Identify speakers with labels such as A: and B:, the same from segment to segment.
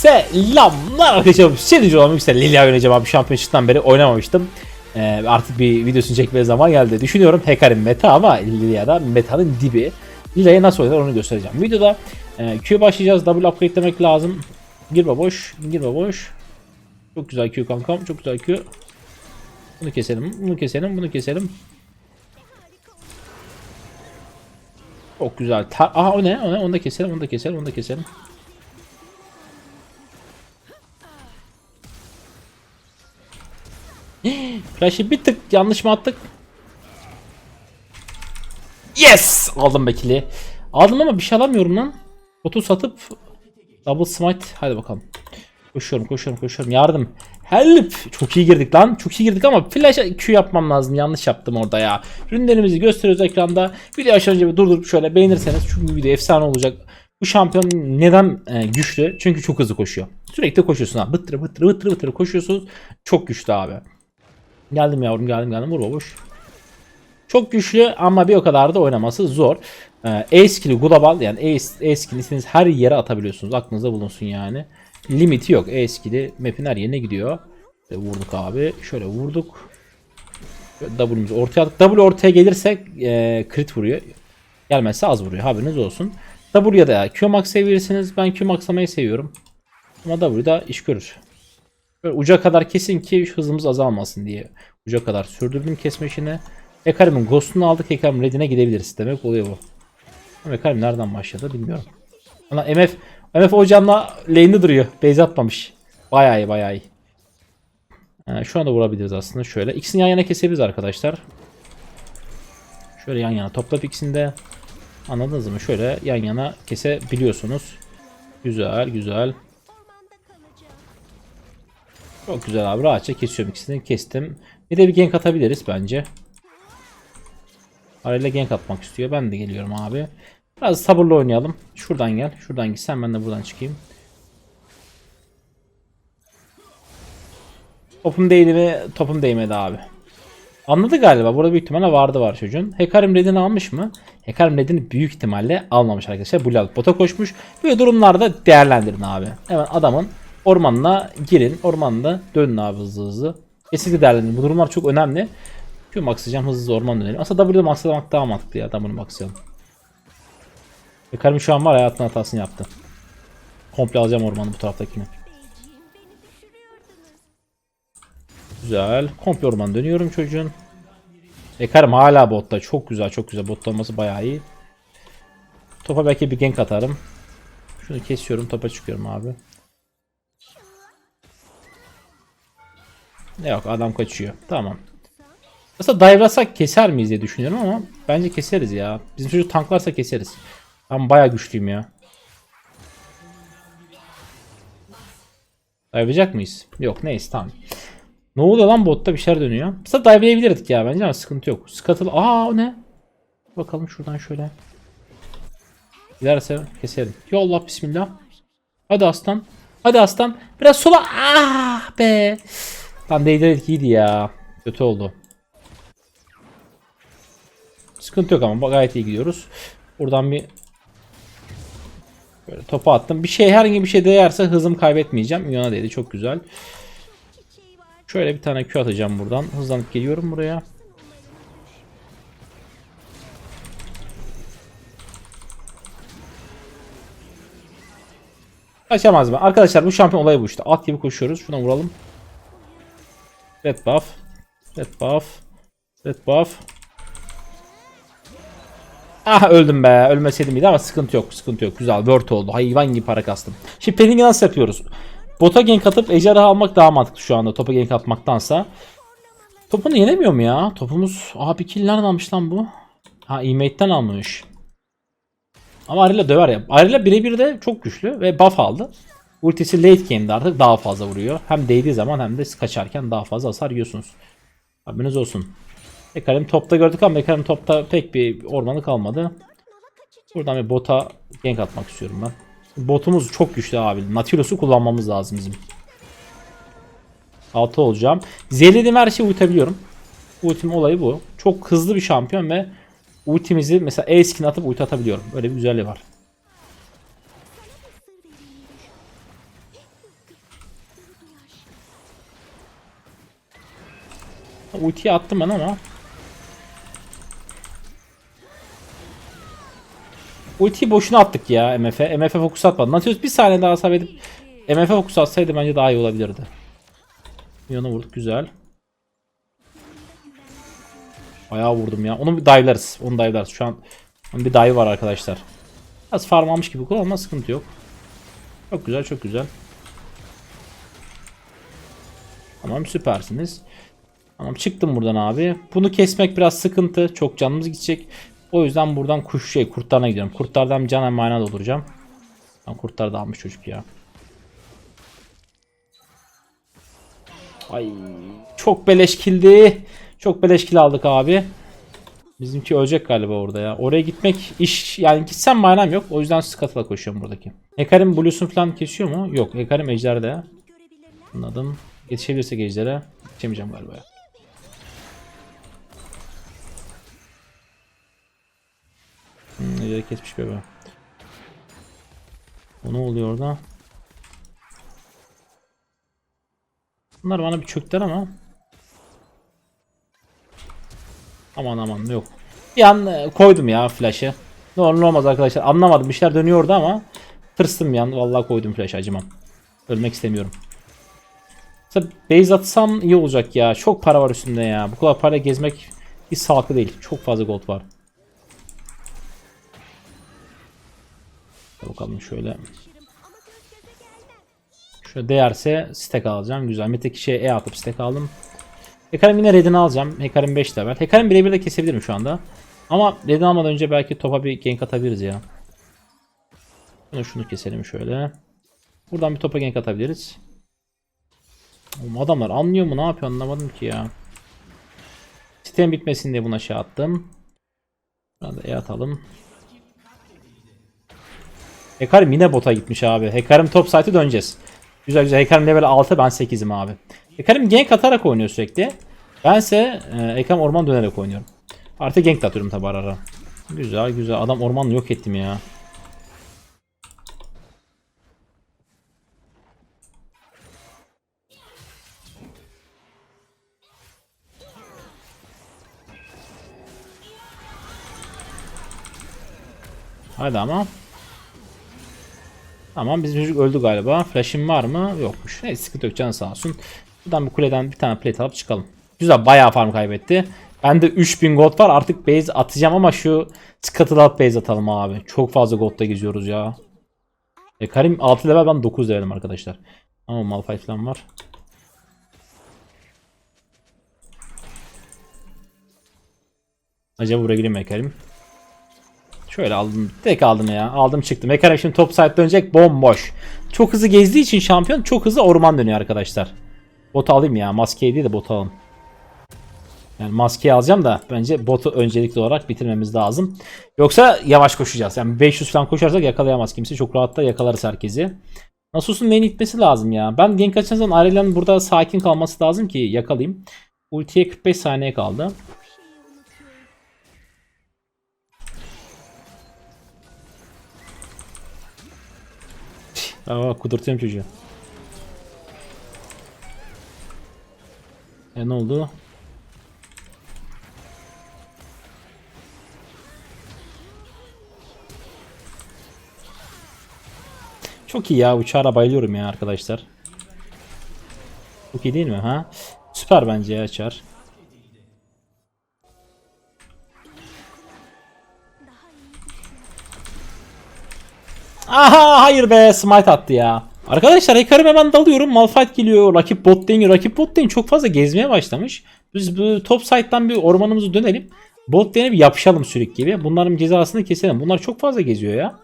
A: Selamlar arkadaşlar. Şimdi olan yüksel Lilia oynayacağım abi şampiyonşipten beri oynamamıştım. Ee, artık bir videosunu çekmeye zaman geldi. Düşünüyorum Hecarim meta ama Lilia'da metanın dibi. Lilia'yı nasıl oynanır onu göstereceğim. Videoda e, Q başlayacağız. Double upgrade demek lazım. Gir boş, gir boş. Çok güzel Q kankam, çok güzel Q. Bunu keselim, bunu keselim, bunu keselim. Çok güzel. Ta Aha o ne? O ne? Onu da keselim, onu da keselim, onu da keselim. Flash'ı bir tık yanlış mı attık? Yes! Aldım bekili. Aldım ama bir şey alamıyorum lan. Botu satıp double smite. Hadi bakalım. Koşuyorum, koşuyorum, koşuyorum. Yardım. Help! Çok iyi girdik lan. Çok iyi girdik ama flash Q yapmam lazım. Yanlış yaptım orada ya. Ürünlerimizi gösteriyoruz ekranda. Video aşağı önce bir durdurup şöyle beğenirseniz çünkü video efsane olacak. Bu şampiyon neden e, güçlü? Çünkü çok hızlı koşuyor. Sürekli koşuyorsun abi. Bıttırı bıttırı bıttırı bıttırı koşuyorsunuz. Çok güçlü abi. Geldim yavrum geldim geldim vur babuş. Çok güçlü ama bir o kadar da oynaması zor. Ee, E skill'i global yani E, e skill'i her yere atabiliyorsunuz. Aklınızda bulunsun yani. Limiti yok. E skill'i map'in her yerine gidiyor. E, vurduk abi. Şöyle vurduk. W'mizi ortaya attık. W ortaya gelirse e, crit vuruyor. Gelmezse az vuruyor. Haberiniz olsun. W'ya da Q max seviyorsunuz. Ben Q maxlamayı seviyorum. Ama W'da iş görür. Böyle uca kadar kesin ki hızımız azalmasın diye. Uca kadar sürdürdüm kesme işini. Ekarim'in Ghost'unu aldık. Ekarim Red'ine gidebiliriz. Demek oluyor bu. Ama Ekarim nereden başladı bilmiyorum. Ana MF MF hocamla lane'de duruyor. Base atmamış. Bayağı iyi bayağı iyi. Ee, şu anda vurabiliriz aslında. Şöyle. İkisini yan yana kesebiliriz arkadaşlar. Şöyle yan yana toplayıp ikisini de anladınız mı? Şöyle yan yana kesebiliyorsunuz. Güzel güzel. Çok güzel abi rahatça kesiyorum ikisini kestim. Bir de bir gank atabiliriz bence. Arayla gank atmak istiyor. Ben de geliyorum abi. Biraz sabırlı oynayalım. Şuradan gel. Şuradan gitsen ben de buradan çıkayım. Topum değdi mi? Topum değmedi abi. Anladı galiba. Burada büyük ihtimalle vardı var çocuğun. Hekarim Red'ini almış mı? Hekarim Red'ini büyük ihtimalle almamış arkadaşlar. Blue alıp bota koşmuş. Böyle durumlarda değerlendirin abi. Hemen adamın ormanına girin. Ormanda dönün abi hızlı hızlı. Kesinlikle değerlendirin. Bu durumlar çok önemli. Q maxlayacağım hızlı hızlı orman dönelim. Aslında W'de maxlamak daha mantıklı ya. Adamını maxlayalım. Hekarim şu an var hayatın hatasını yaptı. Komple alacağım ormanı bu taraftakini. Güzel. Komple orman dönüyorum çocuğun. Ekarim hala botta. Çok güzel çok güzel. Botta olması bayağı iyi. Topa belki bir gank atarım. Şunu kesiyorum. Topa çıkıyorum abi. Yok adam kaçıyor. Tamam. Aslında dive'lasak keser miyiz diye düşünüyorum ama bence keseriz ya. Bizim çocuk tanklarsa keseriz. Ben bayağı güçlüyüm ya. Dive'layacak mıyız? Yok neyse tamam. Ne oluyor lan botta bir şeyler dönüyor. Mesela dive'layabilirdik ya bence ama sıkıntı yok. Scuttle aa o ne? Bakalım şuradan şöyle. Giderse keselim. Yallah bismillah. Hadi aslan. Hadi aslan. Biraz sola. Ah be. Tam değdirdik iyiydi ya. Kötü oldu. Sıkıntı yok ama gayet iyi gidiyoruz. Buradan bir böyle topu attım. Bir şey herhangi bir şey değerse hızım kaybetmeyeceğim. Yana değdi çok güzel. Şöyle bir tane Q atacağım buradan. Hızlanıp geliyorum buraya. Kaçamaz mı? Arkadaşlar bu şampiyon olayı bu işte. At gibi koşuyoruz. Şuna vuralım. Red buff. Red buff. Red buff. Ah öldüm be. Ölmeseydim iyiydi ama sıkıntı yok. Sıkıntı yok. Güzel. Word oldu. Hayvan gibi para kastım. Şimdi Penning'i nasıl yapıyoruz? Bota gank atıp ejderha almak daha mantıklı şu anda. Topa gank atmaktansa. Topunu yenemiyor mu ya? Topumuz... Aha bir kill nereden almış lan bu? Ha e-mate'den almış. Ama Arilla döver ya. Arilla birebir de çok güçlü ve buff aldı. Ultisi late game'de artık daha fazla vuruyor. Hem değdiği zaman hem de kaçarken daha fazla hasar yiyorsunuz. Haberiniz olsun. Ekarim topta gördük ama Ekarim topta pek bir ormanı kalmadı. Buradan bir bota gank atmak istiyorum ben. Botumuz çok güçlü abi. Nautilus'u kullanmamız lazım bizim. 6 olacağım. Zehirlediğim her şeyi uyutabiliyorum. Ultim olayı bu. Çok hızlı bir şampiyon ve ultimizi mesela E skin atıp ulti atabiliyorum. Böyle bir güzelliği var. Ultiyi attım ben ama. Ultiyi boşuna attık ya MF'e. MF fokus atmadı. Nautilus bir saniye daha sabredip MF fokus atsaydı bence daha iyi olabilirdi. Yana vurduk güzel. Bayağı vurdum ya. Onu bir dive'larız. Onu dive'larız. Şu an bir dive var arkadaşlar. Az farm almış gibi ama sıkıntı yok. Çok güzel çok güzel. Tamam süpersiniz. Tamam çıktım buradan abi. Bunu kesmek biraz sıkıntı. Çok canımız gidecek. O yüzden buradan kuş şey kurtlarına gidiyorum. Kurtlardan can emanet dolduracağım. Lan kurtlar da almış çocuk ya. Ay çok beleş kildi. Çok beleş kill aldık abi. Bizimki ölecek galiba orada ya. Oraya gitmek iş yani gitsem manam yok. O yüzden Scuttle'a koşuyorum buradaki. Hekarim Blue'sun falan kesiyor mu? Yok. Hekarim Ejder'de. Anladım. Yetişebilirsek Ejder'e. Yetişemeyeceğim galiba ya. Hmm, Ejder'i kesmiş bebe. O ne oluyor orada? Bunlar bana bir çöktüler ama. Aman aman yok. Bir an e, koydum ya flash'ı. Ne olur ne olmaz arkadaşlar. Anlamadım bir şeyler dönüyordu ama tırsdım bir an. Vallahi koydum flash'ı acımam. Ölmek istemiyorum. Mesela base atsam iyi olacak ya. Çok para var üstünde ya. Bu kadar para gezmek hiç sağlıklı değil. Çok fazla gold var. Bakalım şöyle. Şöyle değerse stack alacağım. Güzel. Meteki şey E atıp stack aldım. Hekarim yine redini alacağım. Hekarim 5 level. Hekarim birebir de kesebilirim şu anda. Ama redini almadan önce belki topa bir gank atabiliriz ya. Şunu, şunu keselim şöyle. Buradan bir topa gank atabiliriz. Oğlum adamlar anlıyor mu ne yapıyor anlamadım ki ya. Sistem bitmesin diye buna şey attım. Buradan da E atalım. Hekarim yine bota gitmiş abi. Hekarim top site'e döneceğiz. Güzel güzel. Hekarim level 6 ben 8'im abi. Hekarim gank atarak oynuyor sürekli. Bense e, Hekarim orman dönerek oynuyorum. Artı gank atıyorum tabi ara ara. Güzel güzel. Adam ormanı yok ettim ya. Hadi ama. Tamam bizim çocuk öldü galiba. Flash'im var mı? Yokmuş. Neyse sıkıntı yok canı sağ olsun. Buradan bir kuleden bir tane plate alıp çıkalım. Güzel bayağı farm kaybetti. Bende 3000 gold var artık base atacağım ama şu scuttle alıp base atalım abi. Çok fazla gold'da geziyoruz ya. E Karim 6 level ben 9 levelim arkadaşlar. Ama Malphite falan var. Acaba buraya gireyim mi Karim? Şöyle aldım. Tek aldım ya. Aldım çıktım. Hekarim şimdi top side dönecek. Bomboş. Çok hızlı gezdiği için şampiyon çok hızlı orman dönüyor arkadaşlar. Bot alayım ya. Maskeyi değil de bot alalım. Yani maskeyi alacağım da bence botu öncelikli olarak bitirmemiz lazım. Yoksa yavaş koşacağız. Yani 500 falan koşarsak yakalayamaz kimse. Çok rahat da yakalarız herkesi. Nasus'un main itmesi lazım ya. Ben gank açarsan Aurelia'nın burada sakin kalması lazım ki yakalayayım. Ultiye 45 saniye kaldı. Aa kudurtuyorum çocuğu. E ne oldu? Çok iyi ya uçağa bayılıyorum ya arkadaşlar. Çok iyi değil mi ha? Süper bence ya Çar. Aha hayır be smite attı ya. Arkadaşlar Hekarim hemen dalıyorum. Malphite geliyor. Rakip bot deniyor. Rakip bot deniyor. Çok fazla gezmeye başlamış. Biz bu top side'dan bir ormanımızı dönelim. Bot denip yapışalım sürük gibi. Bunların cezasını keselim. Bunlar çok fazla geziyor ya.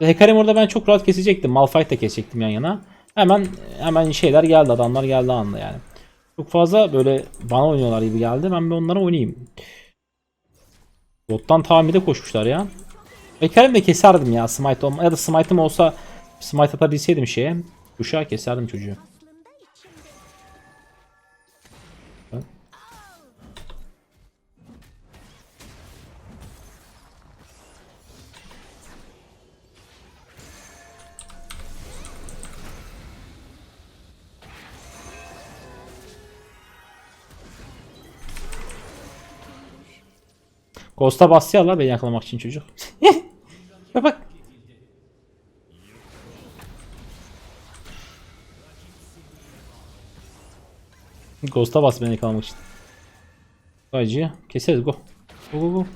A: Hekarim orada ben çok rahat kesecektim. Malphite de kesecektim yan yana. Hemen hemen şeyler geldi. Adamlar geldi anla yani. Çok fazla böyle bana oynuyorlar gibi geldi. Ben bir onlara oynayayım. Bottan tahmide koşmuşlar ya. Hekarim de keserdim ya smite olma ya da smite'ım olsa smite atabilseydim şeye. Kuşağı keserdim çocuğu. Ghost'a bastı ya la beni yakalamak için çocuk. bak bak. Ghost'a bastı beni yakalamak için. Acı. Keseriz go. Go go go.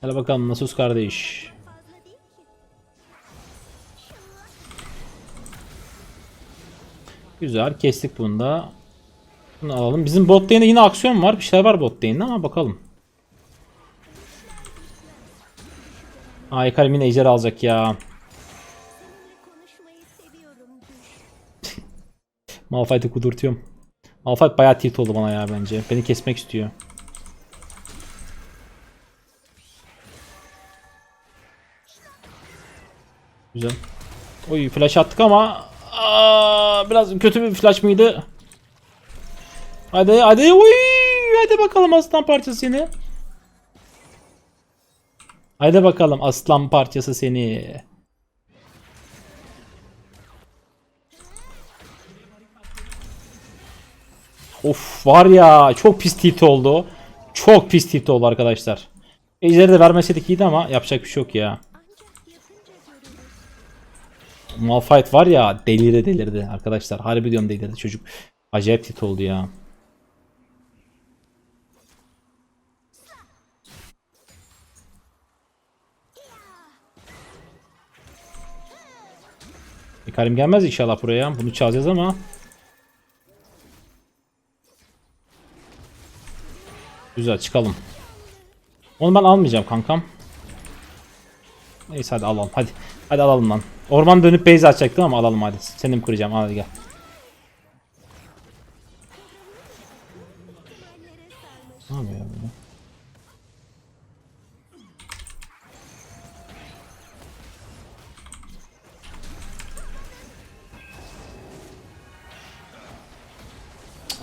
A: Hadi bakalım Nasus kardeş. Güzel kestik bunu da. Bunu alalım. Bizim bot lane'de yine aksiyon var. Bir şeyler var bot lane'de ama bakalım. Ay yine ejder alacak ya. Malphite'i kudurtuyorum. Malphite bayağı tilt oldu bana ya bence. Beni kesmek istiyor. Güzel. Oy flash attık ama aa, biraz kötü bir flash mıydı? Hadi hadi uy hadi bakalım aslan parçası seni. Hadi bakalım aslan parçası seni. Of var ya çok pis tilt oldu. Çok pis tilt oldu arkadaşlar. Ejderi de vermeseydik iyiydi ama yapacak bir şey yok ya. Malphite var ya deliri delirdi arkadaşlar. Harbi diyorum delirdi çocuk. Acayip tilt oldu ya. E, Karim gelmez inşallah buraya. Bunu çalacağız ama. Güzel çıkalım. Onu ben almayacağım kankam. Neyse hadi alalım hadi. Hadi alalım lan. Orman dönüp base açacaktım ama alalım hadi. Seni mi kıracağım hadi gel.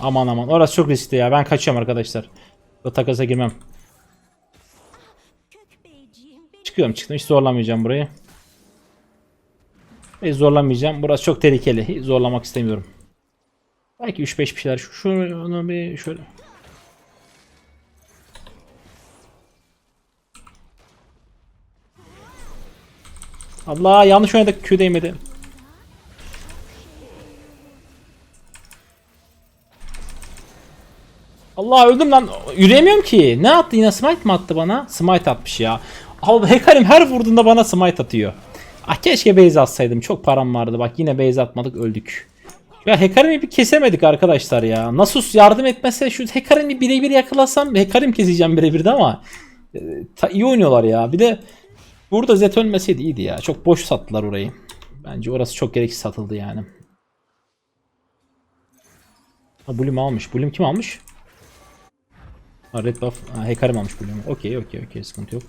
A: Aman aman orası çok riskli ya ben kaçıyorum arkadaşlar. Bu takasa girmem. Çıkıyorum çıktım hiç zorlamayacağım burayı. Hiç zorlamayacağım. Burası çok tehlikeli. Hiç zorlamak istemiyorum. Belki 3-5 bir şeyler. Şu, şunu bir şöyle. Allah yanlış oynadık. Q değmedi. Allah öldüm lan. Yürüyemiyorum ki. Ne attı yine smite mi attı bana? Smite atmış ya. Abi Hekarim her vurduğunda bana smite atıyor. Ah keşke base atsaydım. Çok param vardı. Bak yine base atmadık öldük. Ya Hekarim'i bir kesemedik arkadaşlar ya. Nasus yardım etmese şu Hekarim'i birebir yakalasam Hekarim keseceğim birebir de ama e, ta, iyi oynuyorlar ya. Bir de burada Zed ölmeseydi iyiydi ya. Çok boş sattılar orayı. Bence orası çok gereksiz satıldı yani. Ha, Bloom almış. Bloom kim almış? Ha, red buff. Ha, Hekarim almış Bloom'u. Okey okey okey sıkıntı yok.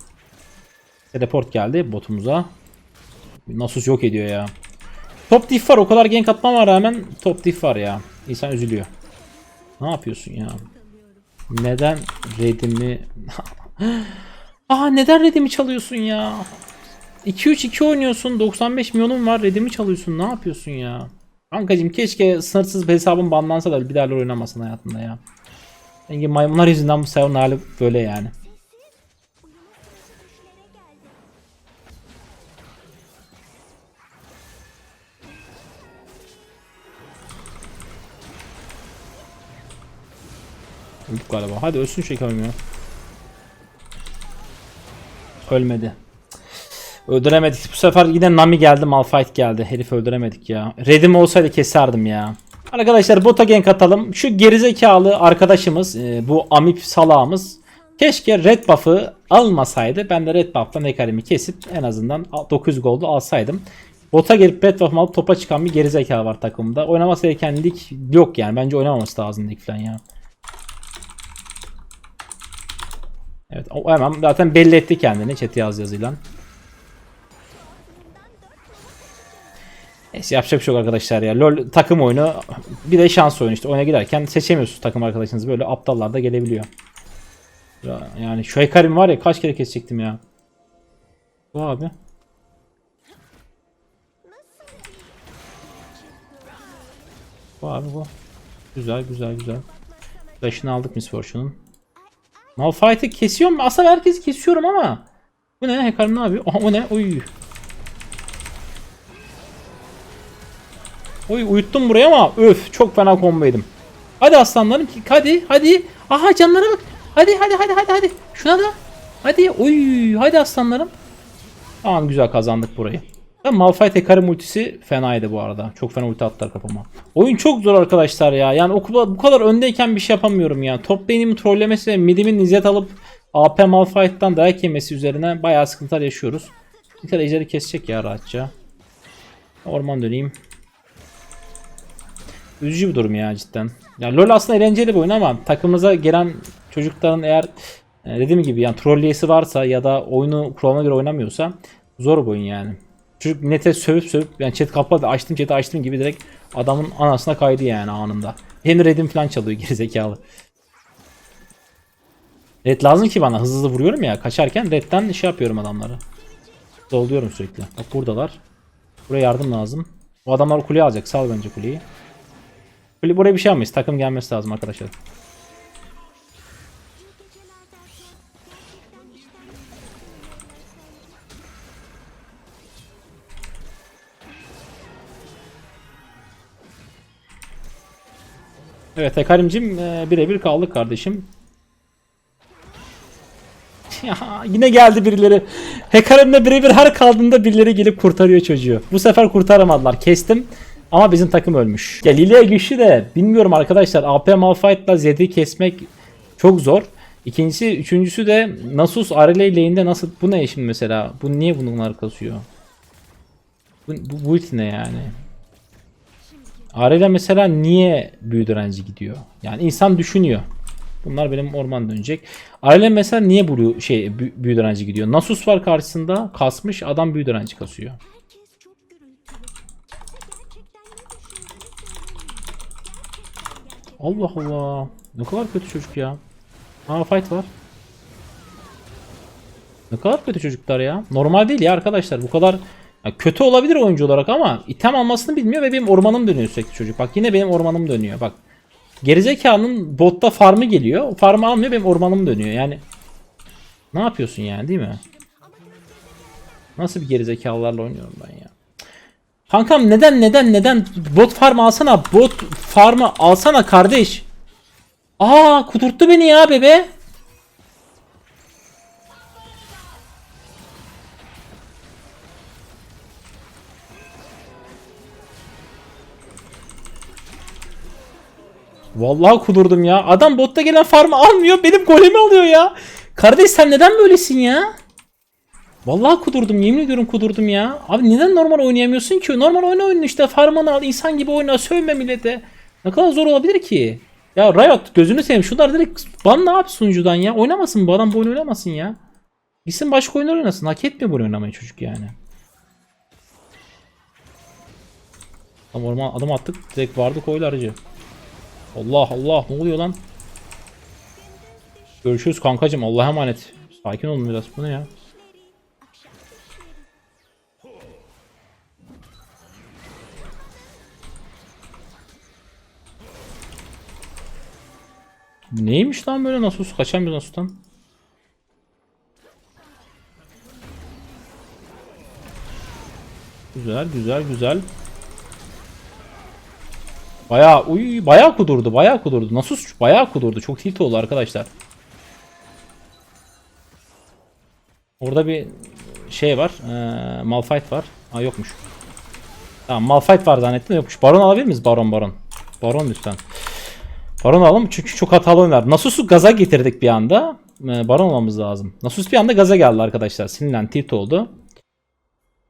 A: Teleport geldi botumuza. Nasus yok ediyor ya. Top diff var o kadar gank atmama rağmen top diff var ya. İnsan üzülüyor. Ne yapıyorsun ya? Neden redimi... Aa neden redimi çalıyorsun ya? 2-3-2 oynuyorsun 95 milyonun var redimi çalıyorsun ne yapıyorsun ya? Kankacım keşke sınırsız hesabın banlansa da bir daha oynamasın hayatında ya. Çünkü maymunlar yüzünden bu server'ın hali böyle yani. Öldük galiba. Hadi ölsün şeker ölmüyor. Ölmedi. Öldüremedik. Bu sefer yine Nami geldi, Malphite geldi. Herif öldüremedik ya. Redim olsaydı keserdim ya. Arkadaşlar bota gank atalım. Şu gerizekalı arkadaşımız, e, bu amip salağımız keşke red buff'ı almasaydı. Ben de red buff'tan Ekarim'i kesip en azından 900 gold'u alsaydım. Bota gelip red buff'ımı alıp topa çıkan bir gerizekalı var takımda. Oynaması gereken lig yok yani. Bence oynamaması lazım lig falan ya. Evet o hemen zaten belli etti kendini chat yaz yazıyla. Neyse yapacak bir şey arkadaşlar ya. LoL takım oyunu bir de şans oyunu işte. Oyuna girerken seçemiyorsunuz takım arkadaşınızı. Böyle aptallar da gelebiliyor. Ya, yani şu Hekarim var ya kaç kere kesecektim ya. Bu abi. Bu abi bu. Güzel güzel güzel. Flash'ını aldık Miss Fortune'un. Malphite'i kesiyorum. Aslında herkesi kesiyorum ama. Bu ne? Hekarim ne yapıyor? Aha, o ne? Oy. Oy uyuttum buraya ama öf çok fena combo yedim. Hadi aslanlarım hadi hadi. Aha canlara bak. Hadi hadi hadi hadi hadi. Şuna da. Hadi oy hadi aslanlarım. Tamam güzel kazandık burayı. Ya Malphite Hekarim ultisi fenaydı bu arada. Çok fena ulti attılar kafama. Oyun çok zor arkadaşlar ya. Yani okula bu kadar öndeyken bir şey yapamıyorum ya. Top lane'imi trollemesi ve midimin nizet alıp AP Malphite'dan dayak yemesi üzerine bayağı sıkıntılar yaşıyoruz. Bir kere ejderi kesecek ya rahatça. Orman döneyim. Üzücü bir durum ya cidden. Ya LoL aslında eğlenceli bir oyun ama takımımıza gelen çocukların eğer e, dediğim gibi yani trolleyesi varsa ya da oyunu kuralına göre oynamıyorsa zor bir oyun yani. Çocuk nete sövüp sövüp yani chat kapadı açtım chat'i açtım gibi direkt adamın anasına kaydı yani anında. Hem redim falan çalıyor gerizekalı. Red lazım ki bana hızlı hızlı vuruyorum ya kaçarken redden şey yapıyorum adamları. Doluyorum sürekli. Bak buradalar. Buraya yardım lazım. O adamlar kuleyi alacak. Sal bence kuleyi. Kule buraya bir şey almayız. Takım gelmesi lazım arkadaşlar. Evet Ekarim'cim e, birebir kaldık kardeşim. Ya yine geldi birileri. Hekarim'le birebir her kaldığında birileri gelip kurtarıyor çocuğu. Bu sefer kurtaramadılar. Kestim. Ama bizim takım ölmüş. Ya Lilia güçlü de bilmiyorum arkadaşlar. AP Malphite'la Zed'i kesmek çok zor. İkincisi, üçüncüsü de Nasus Areley lane'de nasıl bu ne şimdi mesela? Bu niye bunlar kasıyor? Bu, bu, bu ne yani? Arela mesela niye büyü direnci gidiyor? Yani insan düşünüyor. Bunlar benim orman dönecek. Arela mesela niye bu şey bü- büyü direnci gidiyor? Nasus var karşısında kasmış adam büyü direnci kasıyor. Allah Allah. Ne kadar kötü çocuk ya. Aa fight var. Ne kadar kötü çocuklar ya. Normal değil ya arkadaşlar. Bu kadar ya kötü olabilir oyuncu olarak ama item almasını bilmiyor ve benim ormanım dönüyor sürekli çocuk. Bak yine benim ormanım dönüyor. Bak. Gerizekanın botta farmı geliyor. Farmı almıyor benim ormanım dönüyor. Yani ne yapıyorsun yani değil mi? Nasıl bir gerizekalılarla oynuyorum ben ya. Kankam neden neden neden bot farm alsana bot farmı alsana kardeş. Aa kudurttu beni ya bebe. Vallahi kudurdum ya. Adam botta gelen farmı almıyor. Benim golemi alıyor ya. Kardeş sen neden böylesin ya? Vallahi kudurdum yemin ediyorum kudurdum ya. Abi neden normal oynayamıyorsun ki? Normal oyna oyunu işte farmını al insan gibi oyna sövme millete. Ne kadar zor olabilir ki? Ya Riot gözünü seveyim şunlar direkt ban ne yap sunucudan ya? Oynamasın bu adam bu oyunu oynamasın ya. Gitsin başka oyunlar oynasın. Hak etmiyor bu oynamayı çocuk yani. Tam orman adım attık direkt vardık oylarcı. Allah Allah ne oluyor lan? Görüşürüz kankacım Allah'a emanet. Sakin olun biraz bu ne ya? Neymiş lan böyle Nasus? Kaçamıyor Nasus'tan. Güzel güzel güzel. Bayağı uy bayağı kudurdu bayağı kudurdu. Nasus bayağı kudurdu. Çok tilt oldu arkadaşlar. Orada bir şey var. Ee, Malphite var. Ha yokmuş. Tamam Malphite var zannettim yokmuş. Baron alabilir miyiz? Baron baron. Baron lütfen. Baron alalım çünkü çok hatalı oynar. Nasus'u gaza getirdik bir anda. Ee, Baron olmamız lazım. Nasus bir anda gaza geldi arkadaşlar. Sinirlen tilt oldu.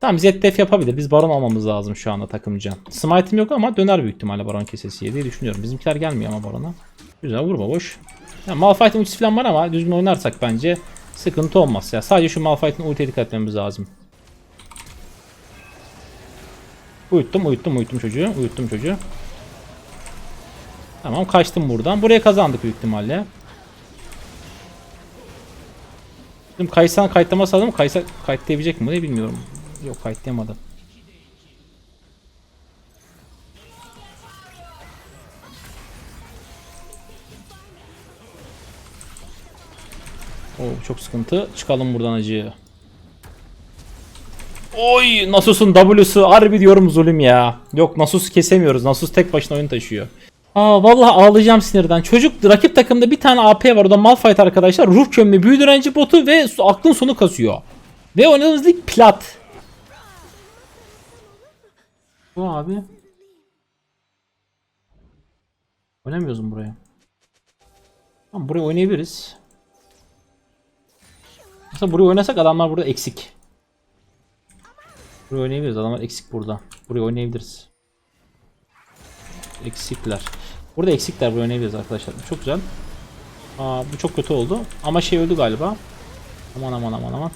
A: Tamam ZDF yapabilir. Biz Baron almamız lazım şu anda takımca. Smite'im yok ama döner büyük ihtimalle Baron kesesiye diye düşünüyorum. Bizimkiler gelmiyor ama Baron'a. Güzel vurma boş. Ya Malphite'in ultisi falan var ama düzgün oynarsak bence sıkıntı olmaz. Ya sadece şu Malphite'in ultiye dikkat etmemiz lazım. Uyuttum, uyuttum, uyuttum çocuğu. Uyuttum çocuğu. Tamam kaçtım buradan. Buraya kazandık büyük ihtimalle. Şimdi Kaysan kayıtlaması aldım. Kaysa kayıtlayabilecek mi bilmiyorum. Yok kayıtlayamadı. Oo, çok sıkıntı. Çıkalım buradan acı. Oy Nasus'un W'su harbi diyorum zulüm ya. Yok Nasus'u kesemiyoruz. Nasus tek başına oyun taşıyor. Aa vallahi ağlayacağım sinirden. Çocuk rakip takımda bir tane AP var o da Malphite arkadaşlar. Ruh kömürü, büyü direnci botu ve aklın sonu kasıyor. Ve oynadığımız lig plat. Bu abi. Oynamıyoruz buraya? Tamam buraya oynayabiliriz. Mesela buraya oynasak adamlar burada eksik. Buraya oynayabiliriz. Adamlar eksik burada. Buraya oynayabiliriz. Eksikler. Burada eksikler. Buraya oynayabiliriz arkadaşlar. Çok güzel. Aa, bu çok kötü oldu. Ama şey öldü galiba. Aman aman aman aman.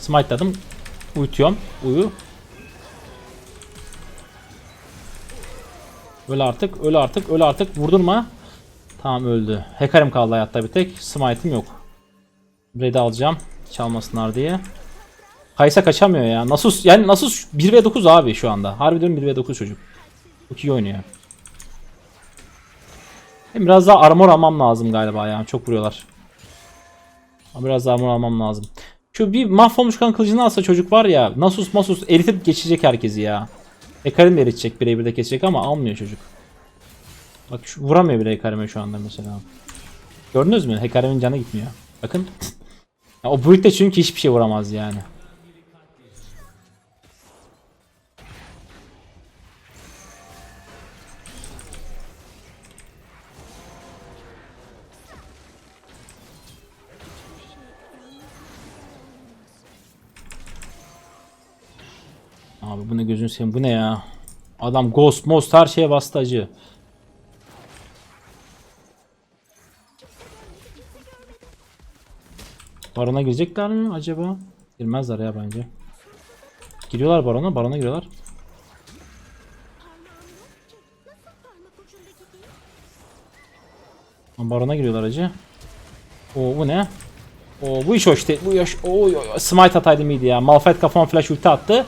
A: Smite'ladım. Uyutuyorum. Uyu. Öl artık. Öl artık. Öl artık. Vurdurma. Tamam öldü. Hekarim kaldı hayatta bir tek. Smite'im yok. Red'i alacağım. Çalmasınlar diye. Kaysa kaçamıyor ya. Nasus yani Nasus 1 ve 9 abi şu anda. Harbi diyorum 1 ve 9 çocuk. Çok oynuyor. Hem biraz daha armor almam lazım galiba ya. Çok vuruyorlar. Ama biraz daha armor almam lazım. Şu bir mahvolmuş kan kılıcını alsa çocuk var ya. Nasus Masus eritip geçecek herkesi ya. Ekarim de eritecek birebir de kesecek ama almıyor çocuk. Bak şu, vuramıyor bile Hekarim'e şu anda mesela. Gördünüz mü? Hekarim'in canı gitmiyor. Bakın. Ya o de çünkü hiçbir şey vuramaz yani. Abi bu ne gözün seveyim bu ne ya? Adam Ghost, Most her şeye bastı acı. Barona girecekler mi acaba? Girmezler ya bence. Giriyorlar barona, barona giriyorlar. Barona giriyorlar acı. O bu ne? O bu iş hoş değil. Bu iş o o- o- smite ataydım iyiydi ya. Malphite kafama flash ulti attı.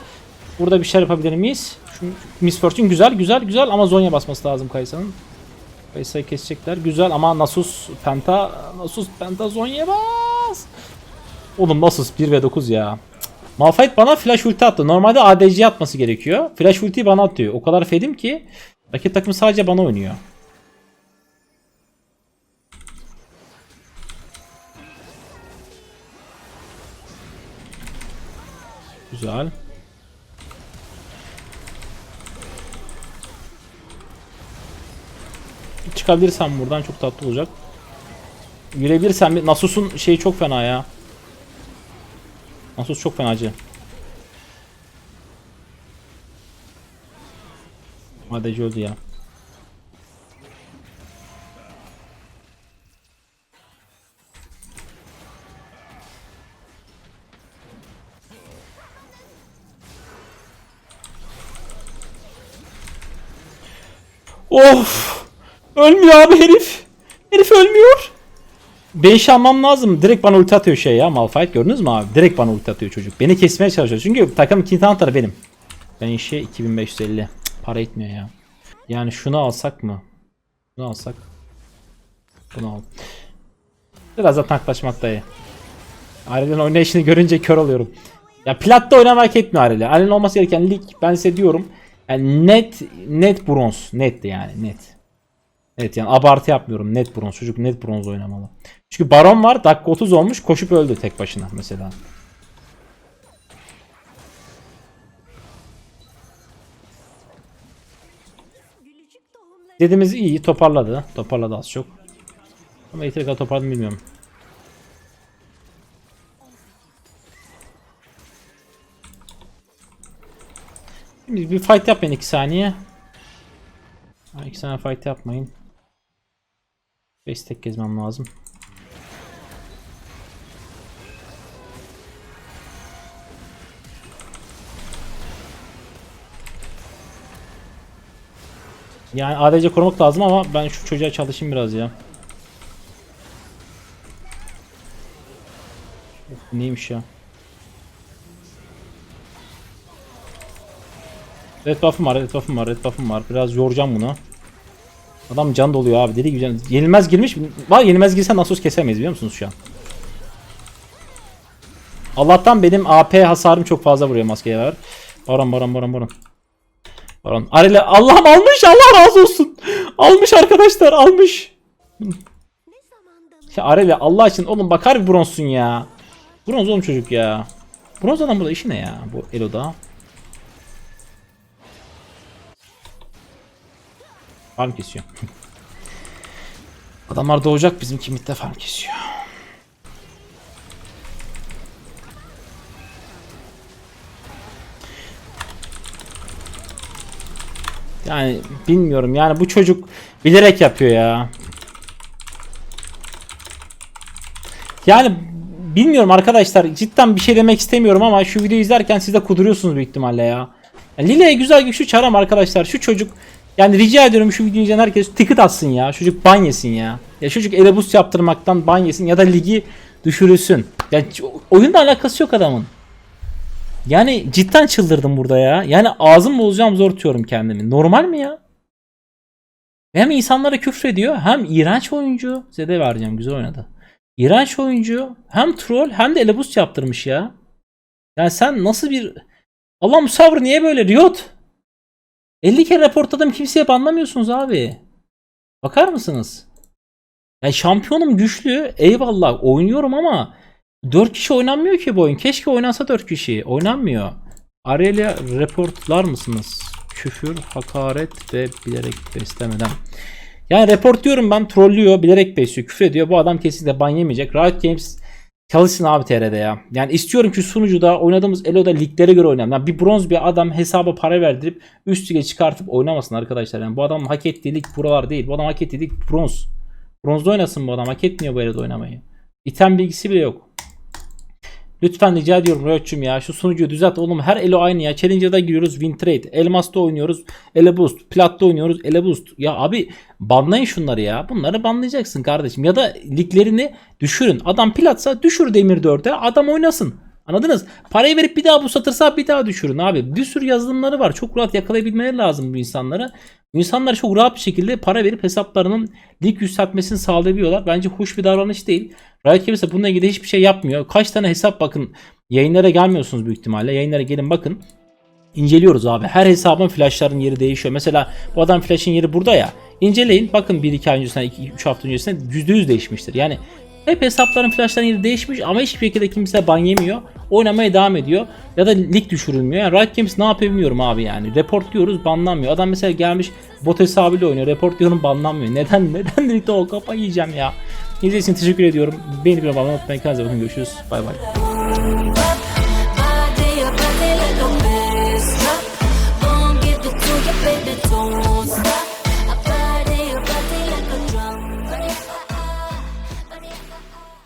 A: Burada bir şey yapabilir miyiz? Şu Miss Fortune güzel güzel güzel ama Zonya basması lazım Kaysa'nın. Kaysa'yı kesecekler. Güzel ama Nasus Penta Nasus Penta Zonya bas. Oğlum Nasus 1 ve 9 ya. Malphite bana flash ulti attı. Normalde ADC atması gerekiyor. Flash ultiyi bana atıyor. O kadar fedim ki rakip takım sadece bana oynuyor. Güzel. Çıkabilirsem buradan çok tatlı olacak. Yürüyebilirsem Nasus'un şeyi çok fena ya. Nasus çok fena acı. Madeci öldü ya. Of! Ölmüyor abi herif. Herif ölmüyor. Ben iş almam lazım. Direkt bana ulti atıyor şey ya Malphite gördünüz mü abi? Direkt bana ulti atıyor çocuk. Beni kesmeye çalışıyor. Çünkü takım ikinci tanıtarı benim. Ben işe 2550. Cık, para etmiyor ya. Yani şunu alsak mı? Bunu alsak. Bunu al. Biraz da tanklaşmak dayı. Ailelerin oynayışını görünce kör oluyorum. Ya platta oynamak etmiyor Aile. Ailenin olması gereken lig ben size diyorum. Yani net net bronz. Net yani net. Evet yani abartı yapmıyorum. Net bronz. Çocuk net bronz oynamalı. Çünkü Baron var. Dakika 30 olmuş. Koşup öldü tek başına mesela. Dediğimiz iyi. Toparladı. Toparladı az çok. Ama yeteri kadar toparladı mı bilmiyorum. Bir fight yapmayın 2 saniye. 2 saniye fight yapmayın. 5 tek gezmem lazım. Yani ADC korumak lazım ama ben şu çocuğa çalışayım biraz ya. Neymiş ya? Red buff'ım var, red buff'ım var, red buff'ım var. Biraz yoracağım bunu. Adam can doluyor abi deli güzel. Yenilmez girmiş. Var yenilmez girsen Nasus kesemeyiz biliyor musunuz şu an? Allah'tan benim AP hasarım çok fazla vuruyor maskeye var. Baron baron baron baron. Baron. Arele Allah'ım almış Allah razı olsun. Almış arkadaşlar almış. Ya Arele Allah için oğlum bakar bir bronzsun ya. Bronz oğlum çocuk ya. Bronz adam burada işi ne ya bu Elo'da? Farm kesiyor. Adamlar doğacak bizimki midde farm kesiyor. Yani bilmiyorum yani bu çocuk bilerek yapıyor ya. Yani bilmiyorum arkadaşlar cidden bir şey demek istemiyorum ama şu videoyu izlerken siz de kuduruyorsunuz büyük ihtimalle ya. ya Lile'ye güzel güçlü çaram arkadaşlar şu çocuk yani rica ediyorum şu videoyu izleyen herkes ticket atsın ya. Çocuk ban yesin ya. Ya çocuk elebus yaptırmaktan ban yesin ya da ligi düşürülsün. Ya ç- oyunla alakası yok adamın. Yani cidden çıldırdım burada ya. Yani ağzım bozacağım zor tutuyorum kendimi. Normal mi ya? Hem insanlara küfrediyor hem iğrenç oyuncu. Size de vereceğim güzel oynadı. İğrenç oyuncu hem troll hem de elebus yaptırmış ya. Yani sen nasıl bir... Allah'ım sabrı niye böyle Riot? 50 kere raportladım kimseye banlamıyorsunuz abi. Bakar mısınız? Yani şampiyonum güçlü eyvallah oynuyorum ama 4 kişi oynanmıyor ki bu oyun. Keşke oynansa 4 kişi. Oynanmıyor. Arelia reportlar mısınız? Küfür, hakaret ve bilerek beslemeden. Yani report diyorum ben trollüyor, bilerek besliyor, küfür ediyor. Bu adam kesinlikle ban yemeyecek. Riot Games çalışsın abi TR'de ya. Yani istiyorum ki sunucuda oynadığımız Elo'da liglere göre oynayalım. Yani bir bronz bir adam hesaba para verdirip üst lige çıkartıp oynamasın arkadaşlar. Yani bu adam hak ettiği lig buralar değil. Bu adam hak ettiği lig bronz. Bronzda oynasın bu adam. Hak etmiyor bu Elo'da oynamayı. İtem bilgisi bile yok. Lütfen rica ediyorum Riot'cum ya. Şu sunucuyu düzelt oğlum. Her elo aynı ya. Challenger'da giriyoruz win trade. Elmas'ta oynuyoruz ele boost. Plat'ta oynuyoruz ele boost. Ya abi banlayın şunları ya. Bunları banlayacaksın kardeşim. Ya da liglerini düşürün. Adam Plat'sa düşür Demir 4'e adam oynasın Anladınız? Parayı verip bir daha bu satırsa bir daha düşürün abi. Bir sürü yazılımları var. Çok rahat yakalayabilmeleri lazım bu insanlara. Bu insanlar çok rahat bir şekilde para verip hesaplarının lig yükseltmesini sağlayabiliyorlar. Bence hoş bir davranış değil. Riot Games bununla ilgili hiçbir şey yapmıyor. Kaç tane hesap bakın. Yayınlara gelmiyorsunuz büyük ihtimalle. Yayınlara gelin bakın. İnceliyoruz abi. Her hesabın flashların yeri değişiyor. Mesela bu adam flash'ın yeri burada ya. İnceleyin. Bakın 1-2 ay öncesinden, 2-3 hafta öncesinden %100 değişmiştir. Yani hep hesapların flashların yeri değişmiş ama hiçbir şekilde kimse ban yemiyor. Oynamaya devam ediyor. Ya da lig düşürülmüyor. Yani Riot Games ne yapıyor bilmiyorum abi yani. Report diyoruz banlanmıyor. Adam mesela gelmiş bot hesabıyla oynuyor. Report diyorum banlanmıyor. Neden? Neden birlikte o kafa yiyeceğim ya. İzlediğiniz için teşekkür ediyorum. Beni bir abone unutmayın. Kendinize bakın. Görüşürüz. Bay bay.